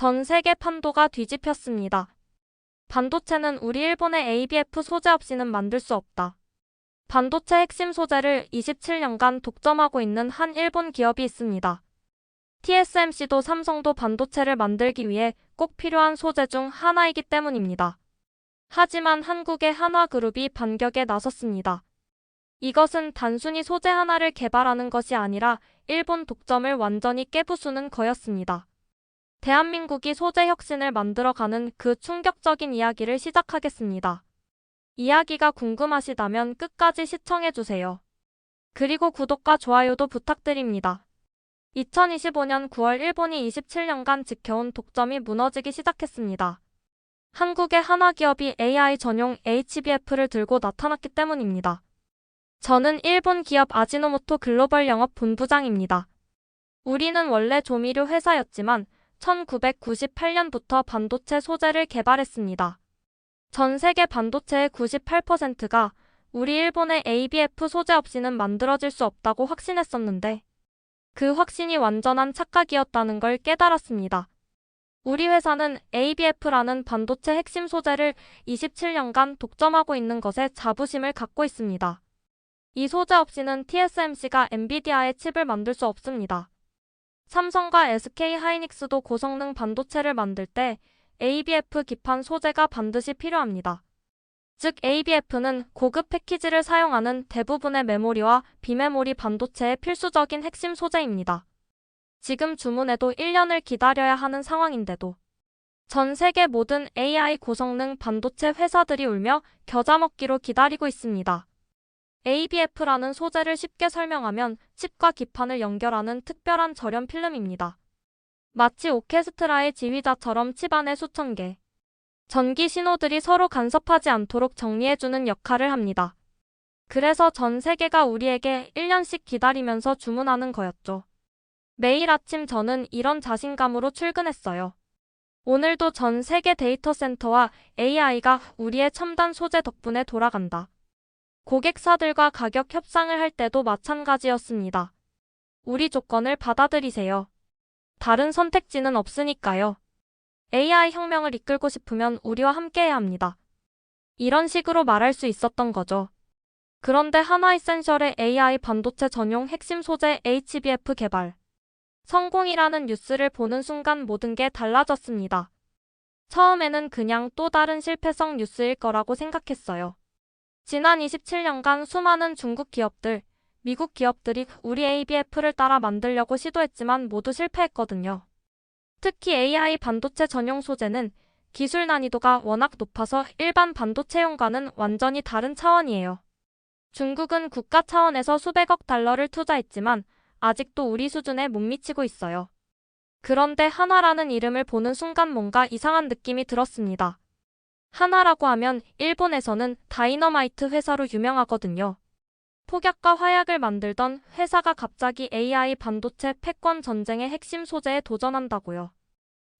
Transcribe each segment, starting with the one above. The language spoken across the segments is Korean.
전 세계 판도가 뒤집혔습니다. 반도체는 우리 일본의 ABF 소재 없이는 만들 수 없다. 반도체 핵심 소재를 27년간 독점하고 있는 한 일본 기업이 있습니다. TSMC도 삼성도 반도체를 만들기 위해 꼭 필요한 소재 중 하나이기 때문입니다. 하지만 한국의 한화그룹이 반격에 나섰습니다. 이것은 단순히 소재 하나를 개발하는 것이 아니라 일본 독점을 완전히 깨부수는 거였습니다. 대한민국이 소재 혁신을 만들어가는 그 충격적인 이야기를 시작하겠습니다. 이야기가 궁금하시다면 끝까지 시청해주세요. 그리고 구독과 좋아요도 부탁드립니다. 2025년 9월 일본이 27년간 지켜온 독점이 무너지기 시작했습니다. 한국의 한화 기업이 AI 전용 HBF를 들고 나타났기 때문입니다. 저는 일본 기업 아지노모토 글로벌 영업 본부장입니다. 우리는 원래 조미료 회사였지만 1998년부터 반도체 소재를 개발했습니다. 전 세계 반도체의 98%가 우리 일본의 ABF 소재 없이는 만들어질 수 없다고 확신했었는데 그 확신이 완전한 착각이었다는 걸 깨달았습니다. 우리 회사는 ABF라는 반도체 핵심 소재를 27년간 독점하고 있는 것에 자부심을 갖고 있습니다. 이 소재 없이는 TSMC가 엔비디아의 칩을 만들 수 없습니다. 삼성과 SK 하이닉스도 고성능 반도체를 만들 때 ABF 기판 소재가 반드시 필요합니다. 즉 ABF는 고급 패키지를 사용하는 대부분의 메모리와 비메모리 반도체의 필수적인 핵심 소재입니다. 지금 주문해도 1년을 기다려야 하는 상황인데도 전 세계 모든 AI 고성능 반도체 회사들이 울며 겨자 먹기로 기다리고 있습니다. ABF라는 소재를 쉽게 설명하면 칩과 기판을 연결하는 특별한 절연 필름입니다. 마치 오케스트라의 지휘자처럼 칩 안에 수천 개. 전기 신호들이 서로 간섭하지 않도록 정리해주는 역할을 합니다. 그래서 전 세계가 우리에게 1년씩 기다리면서 주문하는 거였죠. 매일 아침 저는 이런 자신감으로 출근했어요. 오늘도 전 세계 데이터 센터와 AI가 우리의 첨단 소재 덕분에 돌아간다. 고객사들과 가격 협상을 할 때도 마찬가지였습니다. 우리 조건을 받아들이세요. 다른 선택지는 없으니까요. AI 혁명을 이끌고 싶으면 우리와 함께해야 합니다. 이런 식으로 말할 수 있었던 거죠. 그런데 하나이센셜의 AI 반도체 전용 핵심 소재 HBF 개발. 성공이라는 뉴스를 보는 순간 모든 게 달라졌습니다. 처음에는 그냥 또 다른 실패성 뉴스일 거라고 생각했어요. 지난 27년간 수많은 중국 기업들, 미국 기업들이 우리 ABF를 따라 만들려고 시도했지만 모두 실패했거든요. 특히 AI 반도체 전용 소재는 기술 난이도가 워낙 높아서 일반 반도체용과는 완전히 다른 차원이에요. 중국은 국가 차원에서 수백억 달러를 투자했지만 아직도 우리 수준에 못 미치고 있어요. 그런데 하나라는 이름을 보는 순간 뭔가 이상한 느낌이 들었습니다. 하나라고 하면 일본에서는 다이너마이트 회사로 유명하거든요. 폭약과 화약을 만들던 회사가 갑자기 AI 반도체 패권 전쟁의 핵심 소재에 도전한다고요.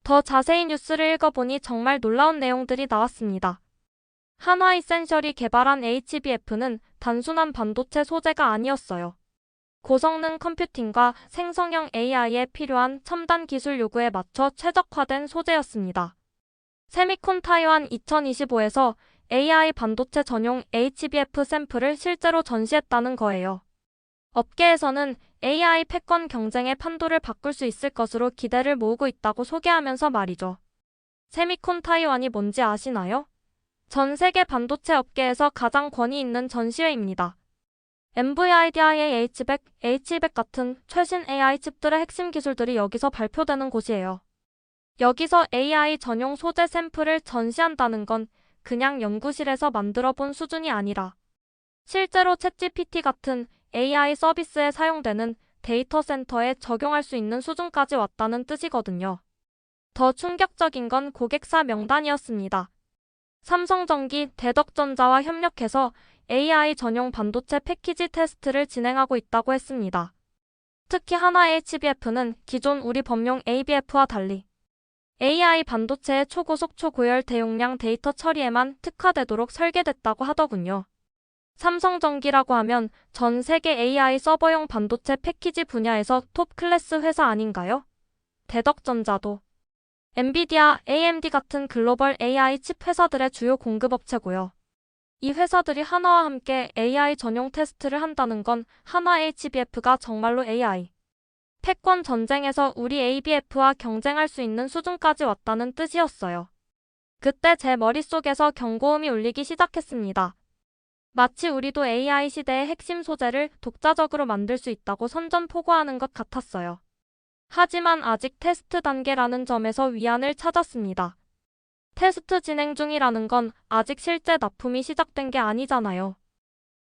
더 자세히 뉴스를 읽어보니 정말 놀라운 내용들이 나왔습니다. 한화이센셜이 개발한 HBF는 단순한 반도체 소재가 아니었어요. 고성능 컴퓨팅과 생성형 AI에 필요한 첨단 기술 요구에 맞춰 최적화된 소재였습니다. 세미콘 타이완 2025에서 AI 반도체 전용 HBF 샘플을 실제로 전시했다는 거예요. 업계에서는 AI 패권 경쟁의 판도를 바꿀 수 있을 것으로 기대를 모으고 있다고 소개하면서 말이죠. 세미콘 타이완이 뭔지 아시나요? 전 세계 반도체 업계에서 가장 권위 있는 전시회입니다. NVIDIA의 H100, H200 같은 최신 AI 칩들의 핵심 기술들이 여기서 발표되는 곳이에요. 여기서 AI 전용 소재 샘플을 전시한다는 건 그냥 연구실에서 만들어 본 수준이 아니라 실제로 챗GPT 같은 AI 서비스에 사용되는 데이터 센터에 적용할 수 있는 수준까지 왔다는 뜻이거든요. 더 충격적인 건 고객사 명단이었습니다. 삼성전기, 대덕전자와 협력해서 AI 전용 반도체 패키지 테스트를 진행하고 있다고 했습니다. 특히 하나 HBF는 기존 우리 범용 ABF와 달리 AI 반도체의 초고속 초고열 대용량 데이터 처리에만 특화되도록 설계됐다고 하더군요. 삼성전기라고 하면 전 세계 AI 서버용 반도체 패키지 분야에서 톱 클래스 회사 아닌가요? 대덕전자도 엔비디아, AMD 같은 글로벌 AI 칩 회사들의 주요 공급업체고요. 이 회사들이 하나와 함께 AI 전용 테스트를 한다는 건 하나 HBF가 정말로 AI 패권 전쟁에서 우리 ABF와 경쟁할 수 있는 수준까지 왔다는 뜻이었어요. 그때 제 머릿속에서 경고음이 울리기 시작했습니다. 마치 우리도 AI 시대의 핵심 소재를 독자적으로 만들 수 있다고 선전포고하는 것 같았어요. 하지만 아직 테스트 단계라는 점에서 위안을 찾았습니다. 테스트 진행 중이라는 건 아직 실제 납품이 시작된 게 아니잖아요.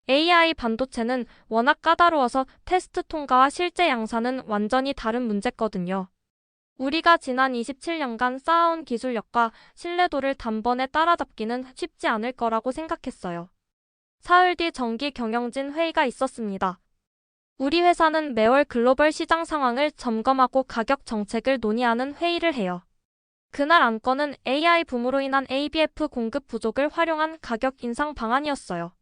AI 반도체는 워낙 까다로워서 테스트 통과와 실제 양산은 완전히 다른 문제거든요. 우리가 지난 27년간 쌓아온 기술력과 신뢰도를 단번에 따라잡기는 쉽지 않을 거라고 생각했어요. 사흘 뒤 정기 경영진 회의가 있었습니다. 우리 회사는 매월 글로벌 시장 상황을 점검하고 가격 정책을 논의하는 회의를 해요. 그날 안건은 AI 붐으로 인한 ABF 공급 부족을 활용한 가격 인상 방안이었어요.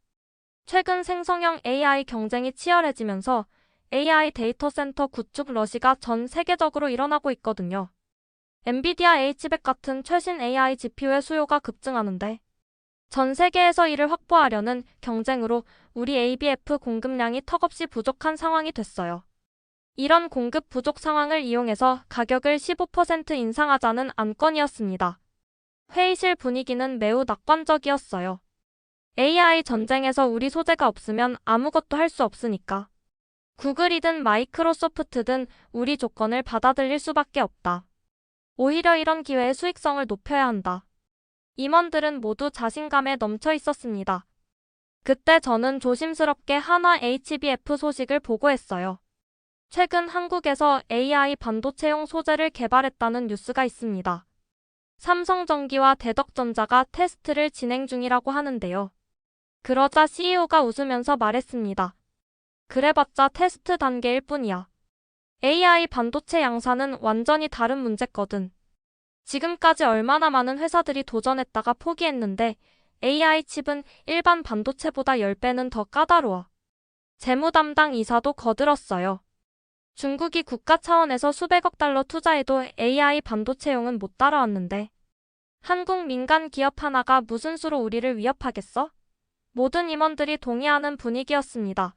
최근 생성형 AI 경쟁이 치열해지면서 AI 데이터 센터 구축 러시가 전 세계적으로 일어나고 있거든요. 엔비디아 H100 같은 최신 AI GPU의 수요가 급증하는데 전 세계에서 이를 확보하려는 경쟁으로 우리 ABF 공급량이 턱없이 부족한 상황이 됐어요. 이런 공급 부족 상황을 이용해서 가격을 15% 인상하자는 안건이었습니다. 회의실 분위기는 매우 낙관적이었어요. AI 전쟁에서 우리 소재가 없으면 아무것도 할 수 없으니까. 구글이든 마이크로소프트든 우리 조건을 받아들일 수밖에 없다. 오히려 이런 기회의 수익성을 높여야 한다. 임원들은 모두 자신감에 넘쳐 있었습니다. 그때 저는 조심스럽게 하나 HBF 소식을 보고했어요. 최근 한국에서 AI 반도체용 소재를 개발했다는 뉴스가 있습니다. 삼성전기와 대덕전자가 테스트를 진행 중이라고 하는데요. 그러자 CEO가 웃으면서 말했습니다. 그래봤자 테스트 단계일 뿐이야. AI 반도체 양산은 완전히 다른 문제거든. 지금까지 얼마나 많은 회사들이 도전했다가 포기했는데 AI 칩은 일반 반도체보다 10배는 더 까다로워. 재무 담당 이사도 거들었어요. 중국이 국가 차원에서 수백억 달러 투자해도 AI 반도체용은 못 따라왔는데 한국 민간 기업 하나가 무슨 수로 우리를 위협하겠어? 모든 임원들이 동의하는 분위기였습니다.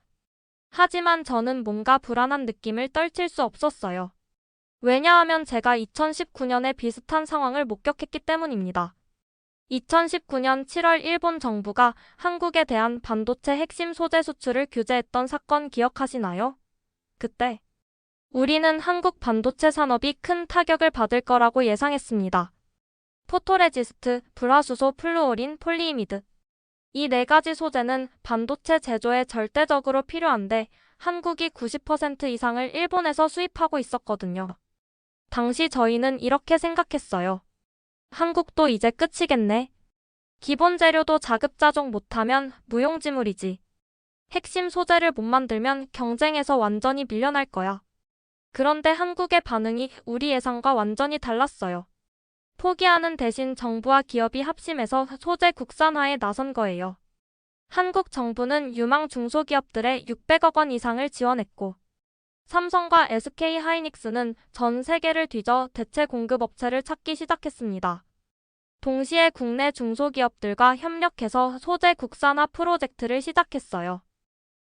하지만 저는 뭔가 불안한 느낌을 떨칠 수 없었어요. 왜냐하면 제가 2019년에 비슷한 상황을 목격했기 때문입니다. 2019년 7월 일본 정부가 한국에 대한 반도체 핵심 소재 수출을 규제했던 사건 기억하시나요? 그때 우리는 한국 반도체 산업이 큰 타격을 받을 거라고 예상했습니다. 포토레지스트, 불화수소, 플루오린, 폴리이미드. 이 네 가지 소재는 반도체 제조에 절대적으로 필요한데 한국이 90% 이상을 일본에서 수입하고 있었거든요. 당시 저희는 이렇게 생각했어요. 한국도 이제 끝이겠네. 기본 재료도 자급자족 못하면 무용지물이지. 핵심 소재를 못 만들면 경쟁에서 완전히 밀려날 거야. 그런데 한국의 반응이 우리 예상과 완전히 달랐어요. 포기하는 대신 정부와 기업이 합심해서 소재 국산화에 나선 거예요. 한국 정부는 유망 중소기업들의 600억 원 이상을 지원했고, 삼성과 SK 하이닉스는 전 세계를 뒤져 대체 공급 업체를 찾기 시작했습니다. 동시에 국내 중소기업들과 협력해서 소재 국산화 프로젝트를 시작했어요.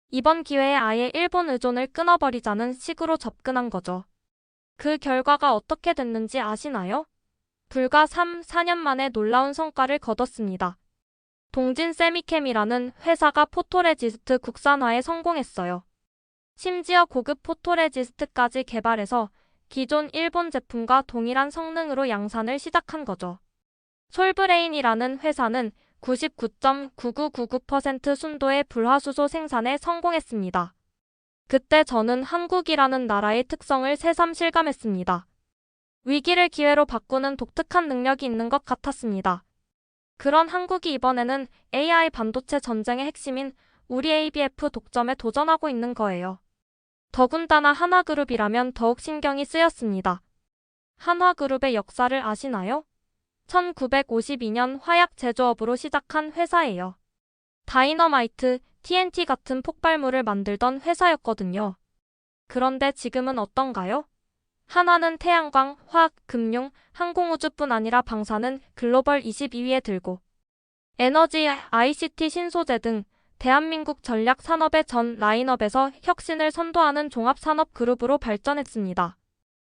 이번 기회에 아예 일본 의존을 끊어버리자는 식으로 접근한 거죠. 그 결과가 어떻게 됐는지 아시나요? 불과 3, 4년 만에 놀라운 성과를 거뒀습니다. 동진 세미캠이라는 회사가 포토레지스트 국산화에 성공했어요. 심지어 고급 포토레지스트까지 개발해서 기존 일본 제품과 동일한 성능으로 양산을 시작한 거죠. 솔브레인이라는 회사는 99.9999% 순도의 불화수소 생산에 성공했습니다. 그때 저는 한국이라는 나라의 특성을 새삼 실감했습니다. 위기를 기회로 바꾸는 독특한 능력이 있는 것 같았습니다. 그런 한국이 이번에는 AI 반도체 전쟁의 핵심인 우리 ABF 독점에 도전하고 있는 거예요. 더군다나 한화그룹이라면 더욱 신경이 쓰였습니다. 한화그룹의 역사를 아시나요? 1952년 화약 제조업으로 시작한 회사예요. 다이너마이트, TNT 같은 폭발물을 만들던 회사였거든요. 그런데 지금은 어떤가요? 한화는 태양광, 화학, 금융, 항공우주뿐 아니라 방사는 글로벌 22위에 들고 에너지, ICT 신소재 등 대한민국 전략 산업의 전 라인업에서 혁신을 선도하는 종합산업 그룹으로 발전했습니다.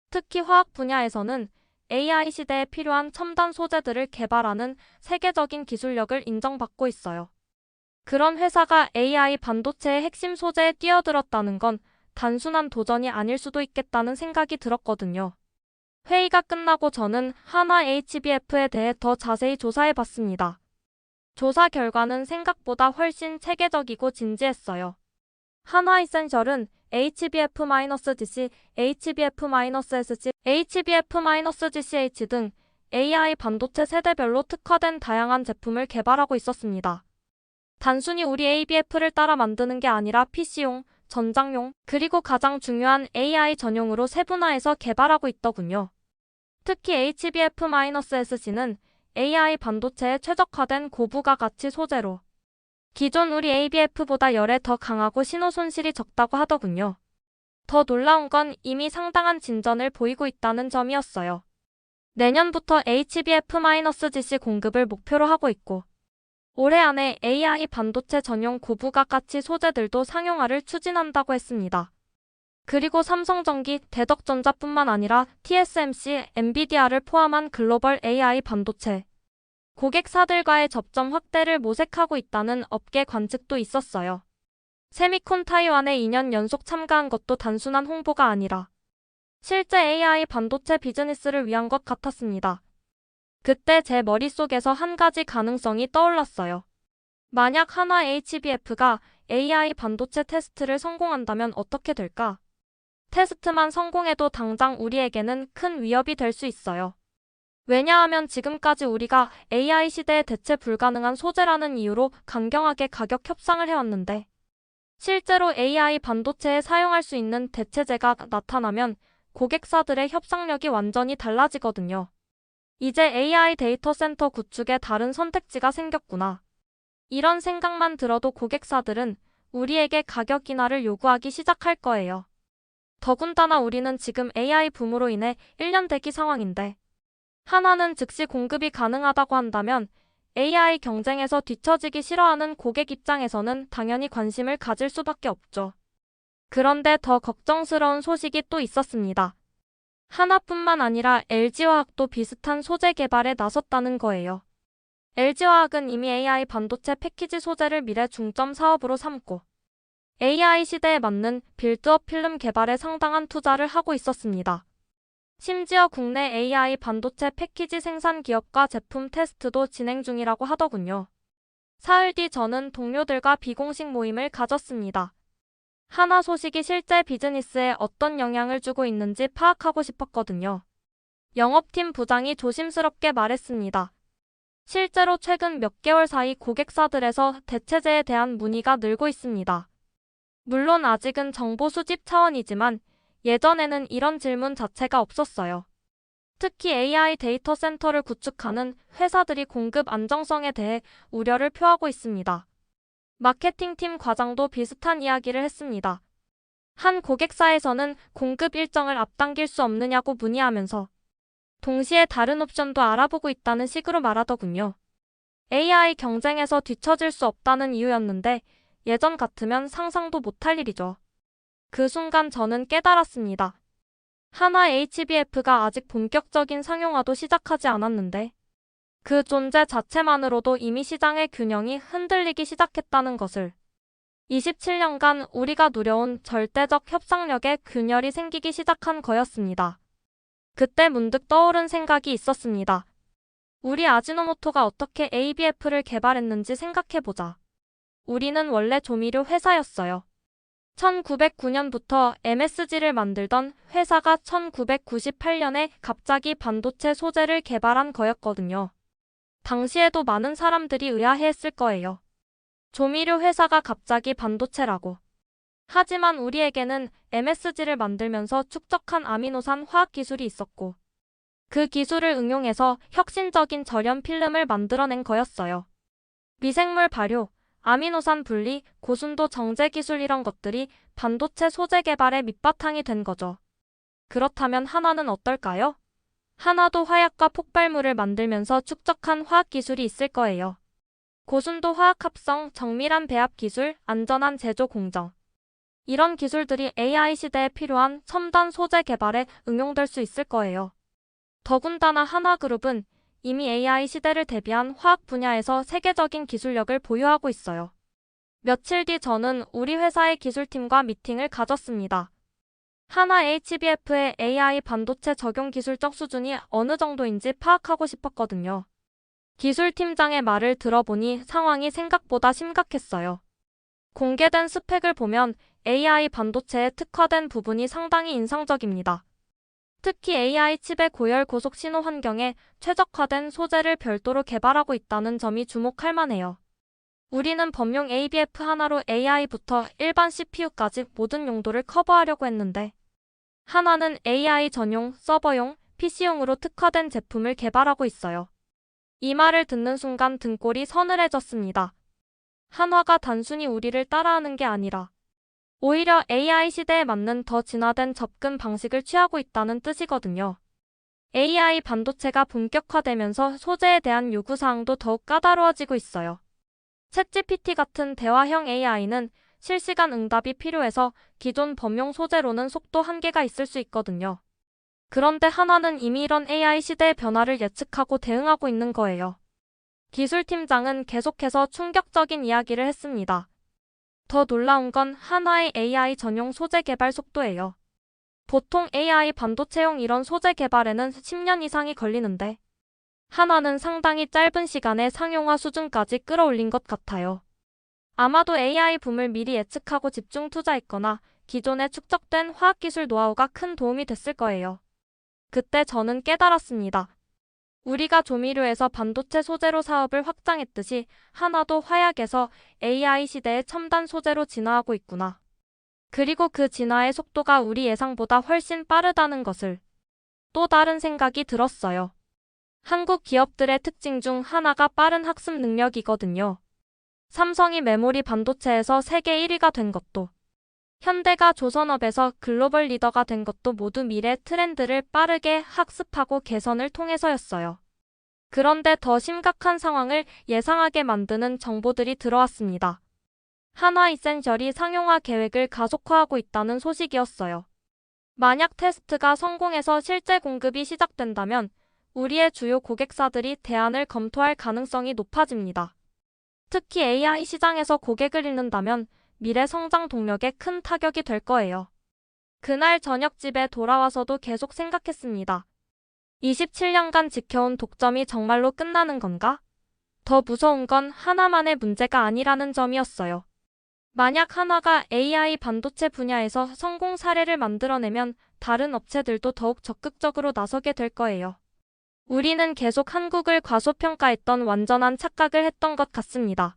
특히 화학 분야에서는 AI 시대에 필요한 첨단 소재들을 개발하는 세계적인 기술력을 인정받고 있어요. 그런 회사가 AI 반도체의 핵심 소재에 뛰어들었다는 건 단순한 도전이 아닐 수도 있겠다는 생각이 들었거든요. 회의가 끝나고 저는 한화 HBF에 대해 더 자세히 조사해 봤습니다. 조사 결과는 생각보다 훨씬 체계적이고 진지했어요. 한화 이센셜은 HBF-GC, HBF-SG, HBF-GCH 등 AI 반도체 세대별로 특화된 다양한 제품을 개발하고 있었습니다. 단순히 우리 ABF를 따라 만드는 게 아니라 PC용, 전장용, 그리고 가장 중요한 AI 전용으로 세분화해서 개발하고 있더군요. 특히 HBF-SG는 AI 반도체에 최적화된 고부가 가치 소재로 기존 우리 ABF보다 열에 더 강하고 신호 손실이 적다고 하더군요. 더 놀라운 건 이미 상당한 진전을 보이고 있다는 점이었어요. 내년부터 HBF-GC 공급을 목표로 하고 있고 올해 안에 AI 반도체 전용 고부가 가치 소재들도 상용화를 추진한다고 했습니다. 그리고 삼성전기, 대덕전자뿐만 아니라 TSMC, 엔비디아를 포함한 글로벌 AI 반도체 고객사들과의 접점 확대를 모색하고 있다는 업계 관측도 있었어요. 세미콘 타이완에 2년 연속 참가한 것도 단순한 홍보가 아니라 실제 AI 반도체 비즈니스를 위한 것 같았습니다. 그때 제 머릿속에서 한 가지 가능성이 떠올랐어요. 만약 하나 HBF가 AI 반도체 테스트를 성공한다면 어떻게 될까? 테스트만 성공해도 당장 우리에게는 큰 위협이 될 수 있어요. 왜냐하면 지금까지 우리가 AI 시대에 대체 불가능한 소재라는 이유로 강경하게 가격 협상을 해왔는데, 실제로 AI 반도체에 사용할 수 있는 대체재가 나타나면 고객사들의 협상력이 완전히 달라지거든요. 이제 AI 데이터 센터 구축에 다른 선택지가 생겼구나. 이런 생각만 들어도 고객사들은 우리에게 가격 인하를 요구하기 시작할 거예요. 더군다나 우리는 지금 AI 붐으로 인해 1년 대기 상황인데, 하나는 즉시 공급이 가능하다고 한다면 AI 경쟁에서 뒤처지기 싫어하는 고객 입장에서는 당연히 관심을 가질 수밖에 없죠. 그런데 더 걱정스러운 소식이 또 있었습니다. 하나뿐만 아니라 LG화학도 비슷한 소재 개발에 나섰다는 거예요. LG화학은 이미 AI 반도체 패키지 소재를 미래 중점 사업으로 삼고 AI 시대에 맞는 빌드업 필름 개발에 상당한 투자를 하고 있었습니다. 심지어 국내 AI 반도체 패키지 생산 기업과 제품 테스트도 진행 중이라고 하더군요. 사흘 뒤 저는 동료들과 비공식 모임을 가졌습니다. 하나 소식이 실제 비즈니스에 어떤 영향을 주고 있는지 파악하고 싶었거든요. 영업팀 부장이 조심스럽게 말했습니다. 실제로 최근 몇 개월 사이 고객사들에서 대체재에 대한 문의가 늘고 있습니다. 물론 아직은 정보 수집 차원이지만 예전에는 이런 질문 자체가 없었어요. 특히 AI 데이터 센터를 구축하는 회사들이 공급 안정성에 대해 우려를 표하고 있습니다. 마케팅팀 과장도 비슷한 이야기를 했습니다. 한 고객사에서는 공급 일정을 앞당길 수 없느냐고 문의하면서 동시에 다른 옵션도 알아보고 있다는 식으로 말하더군요. AI 경쟁에서 뒤처질 수 없다는 이유였는데 예전 같으면 상상도 못할 일이죠. 그 순간 저는 깨달았습니다. 하나 HBF가 아직 본격적인 상용화도 시작하지 않았는데 그 존재 자체만으로도 이미 시장의 균형이 흔들리기 시작했다는 것을 27년간 우리가 누려온 절대적 협상력에 균열이 생기기 시작한 거였습니다. 그때 문득 떠오른 생각이 있었습니다. 우리 아지노모토가 어떻게 ABF를 개발했는지 생각해보자. 우리는 원래 조미료 회사였어요. 1909년부터 MSG를 만들던 회사가 1998년에 갑자기 반도체 소재를 개발한 거였거든요. 당시에도 많은 사람들이 의아해했을 거예요. 조미료 회사가 갑자기 반도체라고. 하지만 우리에게는 MSG를 만들면서 축적한 아미노산 화학 기술이 있었고, 그 기술을 응용해서 혁신적인 절연 필름을 만들어낸 거였어요. 미생물 발효, 아미노산 분리, 고순도 정제 기술 이런 것들이 반도체 소재 개발의 밑바탕이 된 거죠. 그렇다면 한화는 어떨까요? 한화도 화약과 폭발물을 만들면서 축적한 화학 기술이 있을 거예요. 고순도 화학 합성, 정밀한 배합 기술, 안전한 제조 공정. 이런 기술들이 AI 시대에 필요한 첨단 소재 개발에 응용될 수 있을 거예요. 더군다나 한화그룹은 이미 AI 시대를 대비한 화학 분야에서 세계적인 기술력을 보유하고 있어요. 며칠 뒤 저는 우리 회사의 기술팀과 미팅을 가졌습니다. 하나 HBF의 AI 반도체 적용 기술적 수준이 어느 정도인지 파악하고 싶었거든요. 기술팀장의 말을 들어보니 상황이 생각보다 심각했어요. 공개된 스펙을 보면 AI 반도체에 특화된 부분이 상당히 인상적입니다. 특히 AI 칩의 고열 고속 신호 환경에 최적화된 소재를 별도로 개발하고 있다는 점이 주목할 만해요. 우리는 범용 ABF 하나로 AI부터 일반 CPU까지 모든 용도를 커버하려고 했는데 하나는 AI 전용, 서버용, PC용으로 특화된 제품을 개발하고 있어요. 이 말을 듣는 순간 등골이 서늘해졌습니다. 한화가 단순히 우리를 따라하는 게 아니라 오히려 AI 시대에 맞는 더 진화된 접근 방식을 취하고 있다는 뜻이거든요. AI 반도체가 본격화되면서 소재에 대한 요구사항도 더욱 까다로워지고 있어요. 챗GPT 같은 대화형 AI는 실시간 응답이 필요해서 기존 범용 소재로는 속도 한계가 있을 수 있거든요. 그런데 하나는 이미 이런 AI 시대의 변화를 예측하고 대응하고 있는 거예요. 기술팀장은 계속해서 충격적인 이야기를 했습니다. 더 놀라운 건 한화의 AI 전용 소재 개발 속도예요. 보통 AI 반도체용 이런 소재 개발에는 10년 이상이 걸리는데 한화는 상당히 짧은 시간에 상용화 수준까지 끌어올린 것 같아요. 아마도 AI 붐을 미리 예측하고 집중 투자했거나 기존에 축적된 화학기술 노하우가 큰 도움이 됐을 거예요. 그때 저는 깨달았습니다. 우리가 조미료에서 반도체 소재로 사업을 확장했듯이 하나도 화약에서 AI 시대의 첨단 소재로 진화하고 있구나. 그리고 그 진화의 속도가 우리 예상보다 훨씬 빠르다는 것을 또 다른 생각이 들었어요. 한국 기업들의 특징 중 하나가 빠른 학습 능력이거든요. 삼성이 메모리 반도체에서 세계 1위가 된 것도, 현대가 조선업에서 글로벌 리더가 된 것도 모두 미래 트렌드를 빠르게 학습하고 개선을 통해서였어요. 그런데 더 심각한 상황을 예상하게 만드는 정보들이 들어왔습니다. 한화 이센셜이 상용화 계획을 가속화하고 있다는 소식이었어요. 만약 테스트가 성공해서 실제 공급이 시작된다면 우리의 주요 고객사들이 대안을 검토할 가능성이 높아집니다. 특히 AI 시장에서 고객을 잃는다면 미래 성장 동력에 큰 타격이 될 거예요. 그날 저녁 집에 돌아와서도 계속 생각했습니다. 27년간 지켜온 독점이 정말로 끝나는 건가? 더 무서운 건 하나만의 문제가 아니라는 점이었어요. 만약 하나가 AI 반도체 분야에서 성공 사례를 만들어내면 다른 업체들도 더욱 적극적으로 나서게 될 거예요. 우리는 계속 한국을 과소평가했던 완전한 착각을 했던 것 같습니다.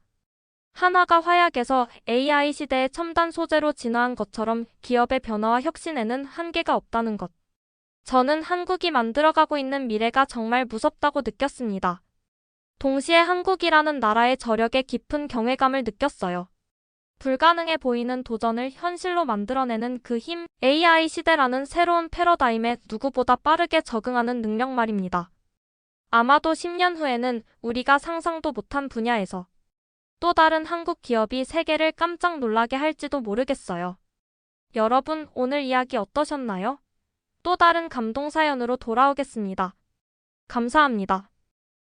하나가 화약에서 AI 시대의 첨단 소재로 진화한 것처럼 기업의 변화와 혁신에는 한계가 없다는 것. 저는 한국이 만들어가고 있는 미래가 정말 무섭다고 느꼈습니다. 동시에 한국이라는 나라의 저력에 깊은 경외감을 느꼈어요. 불가능해 보이는 도전을 현실로 만들어내는 그 힘, AI 시대라는 새로운 패러다임에 누구보다 빠르게 적응하는 능력 말입니다. 아마도 10년 후에는 우리가 상상도 못한 분야에서 또 다른 한국 기업이 세계를 깜짝 놀라게 할지도 모르겠어요. 여러분, 오늘 이야기 어떠셨나요? 또 다른 감동 사연으로 돌아오겠습니다. 감사합니다.